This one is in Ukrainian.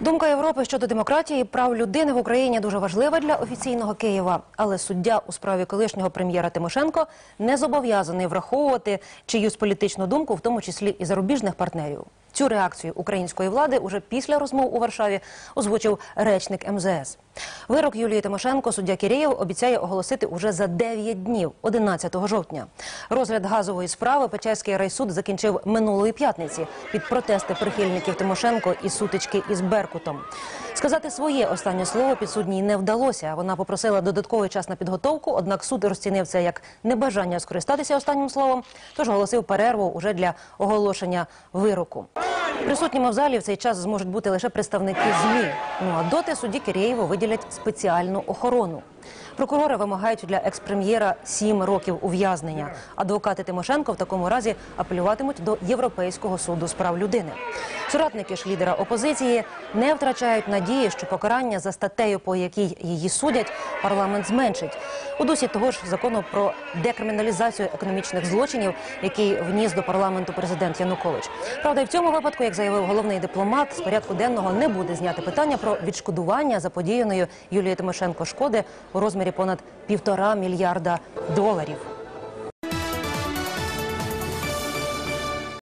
Думка Європи щодо демократії і прав людини в Україні дуже важлива для офіційного Києва. Але суддя у справі колишнього прем'єра Тимошенко не зобов'язаний враховувати чиюсь політичну думку, в тому числі і зарубіжних партнерів. Цю реакцію української влади уже після розмов у Варшаві озвучив речник МЗС. Вирок Юлії Тимошенко суддя Кірєєв обіцяє оголосити уже за 9 днів, 11 жовтня. Розгляд газової справи Печерський райсуд закінчив минулої п'ятниці під протести прихильників Тимошенко і сутички із Беркутом. Сказати своє останнє слово підсудній не вдалося. Вона попросила додатковий час на підготовку, однак суд розцінив це як небажання скористатися останнім словом, тож оголосив перерву уже для оголошення вироку. Присутніми в залі в цей час зможуть бути лише представники ЗМІ. Ну а доти судді Кирєєву виділять спеціальну охорону. Прокурори вимагають для експрем'єра сім років ув'язнення. Адвокати Тимошенко в такому разі апелюватимуть до Європейського суду з прав людини. Соратники ж лідера опозиції не втрачають надії, що покарання за статтею, по якій її судять, парламент зменшить. У дусі того ж закону про декриміналізацію економічних злочинів, який вніс до парламенту президент Янукович. Правда, і в цьому випадку, як заявив головний дипломат, з порядку денного не буде зняти питання про відшкодування заподіяної Юлії Тимошенко шкоди у розмірі понад півтора мільярда доларів.